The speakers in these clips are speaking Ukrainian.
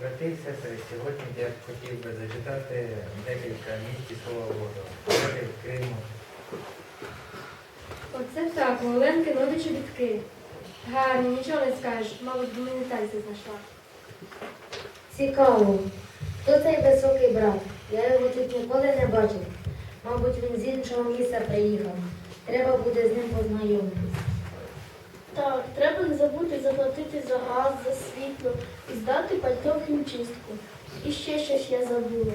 І сестри, сьогодні я б хотів би зачитати декілька місць Слова Божого. Житель Криму. Оце так, у Оленки нові чобітки. Гарні, нічого не скажеш, мабуть, гуманітарці знайшла. Цікаво. Хто цей високий брат? Я його тут ніколи не бачив. Мабуть, він з іншого міста приїхав. Треба буде з ним познайомитись. Так, треба не забути заплатити за газ, за світло і здати пальто в хімчистку. І ще щось я забула.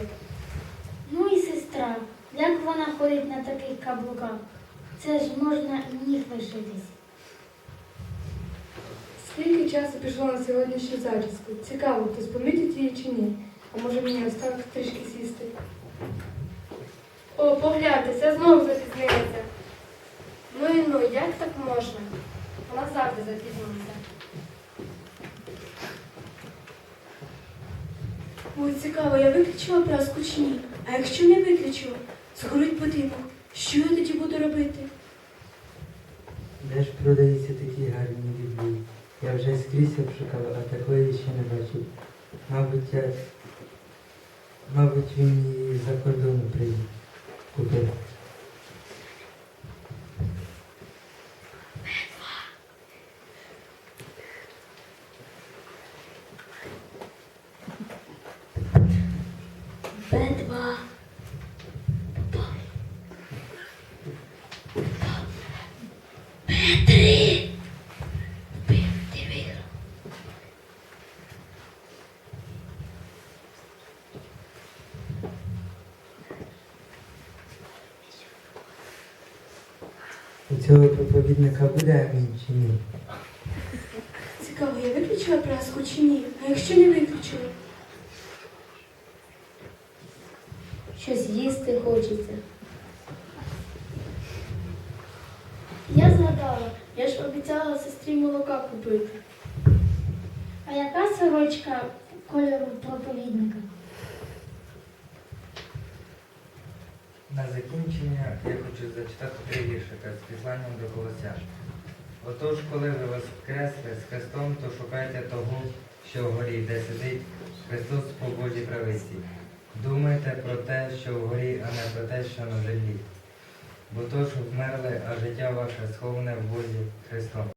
Ну і сестра, як вона ходить на таких каблуках? Це ж можна і ніг лишитись. Скільки часу пішло на сьогоднішню зачіску? Цікаво, хтось помітить її чи ні? А може мені ось трішки сісти? О, погляньте, це знову запізнилася. Ну і ну, як так можна? Вона завжди запізнюється. Ой, цікаво, я виключила праску чи ні? А якщо не виключила, згорить будинок. Що я тоді буду робити? Де ж продаються такі гарні біблії? Я вже скрізь обшукала, а такої ще не бачив. Мабуть, я... Мабуть, він її за кордону прийде Купив. Б3. Ти виграв. У цього проповідника буде амінь чи ні? Цікаво, я виключила праску чи ні? А якщо не виключила? Щось їсти хочеться. Я згадала, я ж обіцяла сестрі молока купити. А яка сорочка кольору проповідника? На закінчення я хочу зачитати три віршика з післанням до Колосян. Отож, коли ви воскресли з Христом, то шукайте того, що вгорі, де сидить Христос по Божій правиці. Думайте про те, що вгорі, а не про те, що на землі. Бо то ж вмерли, а життя ваше сховане в Бозі Христом.